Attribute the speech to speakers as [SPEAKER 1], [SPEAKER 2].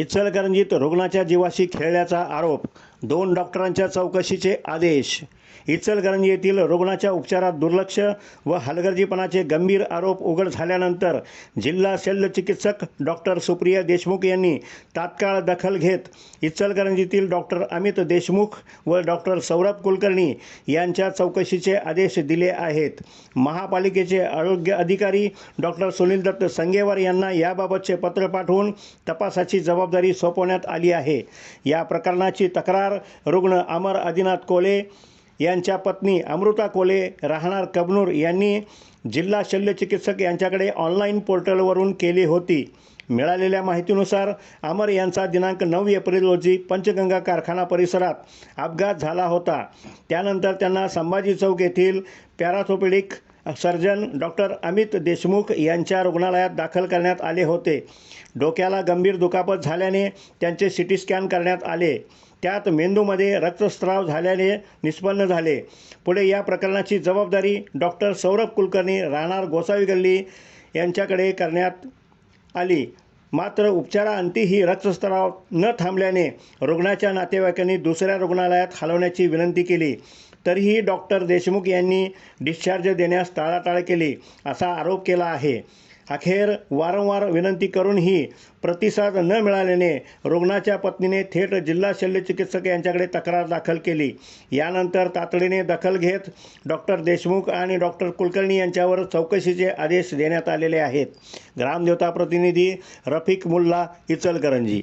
[SPEAKER 1] इचलकरंजीत रुग्णाच्या जीवाशी खेळल्याचा आरोप दोन डॉक्टरांच्या चौकशीचे आदेश. इचलकरंजी येथील रुग्णाच्या उपचारात दुर्लक्ष व हलगर्जीपणाचे गंभीर आरोप उघड झाल्यानंतर जिल्हा शल्यचिकित्सक डॉक्टर सुप्रिया देशमुख यांनी तात्काळ दखल घेत इचलकरंजीतील डॉक्टर अमित देशमुख व डॉक्टर सौरभ कुलकर्णी यांच्या चौकशीचे आदेश दिले आहेत. महापालिकेचे आरोग्य अधिकारी डॉक्टर सुनील दत्त संगेवार यांना याबाबतचे पत्र पाठवून तपासाची जबाबदारी सोपवण्यात आली आहे. या प्रकरणाची तक्रार रुग्ण अमर आदिनाथ कोले यांच्या पत्नी अमृता कोले राहणार कबनूर यांनी जिल्हा शल्यचिकित्सक यांच्याकडे ऑनलाईन पोर्टलवरून केली होती. मिळालेल्या माहितीनुसार अमर यांचा दिनांक नऊ एप्रिल रोजी पंचगंगा कारखाना परिसरात अपघात झाला होता. त्यानंतर त्यांना संभाजी चौक येथील पॅराथोपेडिक सर्जन डॉक्टर अमित देशमुख यांच्या रुग्णालयात दाखल करण्यात आले होते. डोक्याला गंभीर दुखापत झाल्याने त्यांचे सी टी स्कॅन करण्यात आले. त्यात मेंदूमध्ये रक्तस्राव झाल्याने निष्पन्न झाले. पुढे या प्रकरणाची जबाबदारी डॉक्टर सौरभ कुलकर्णी राहणार गोसावी गल्ली यांच्याकडे करण्यात आली. मात्र उपचाराअंती ही रक्तस्राव न थांबल्याने रुग्णाच्या नातेवाईकांनी दुसऱ्या रुग्णालयात हलवण्याची विनंती केली. तरीही डॉक्टर देशमुख यांनी डिस्चार्ज देण्यास टाळाटाळ केली असा आरोप केला आहे. अखेर वारंवार विनंती करूनही प्रतिसाद न मिळाल्याने रुग्णाच्या पत्नीने थेट जिल्हा शल्यचिकित्सक यांच्याकडे तक्रार दाखल केली. यानंतर तातडीने दखल घेत डॉक्टर देशमुख आणि डॉक्टर कुलकर्णी यांच्यावर चौकशीचे आदेश देण्यात आलेले आहेत. ग्रामदेवता प्रतिनिधी रफिक मुल्ला इचलकरंजी.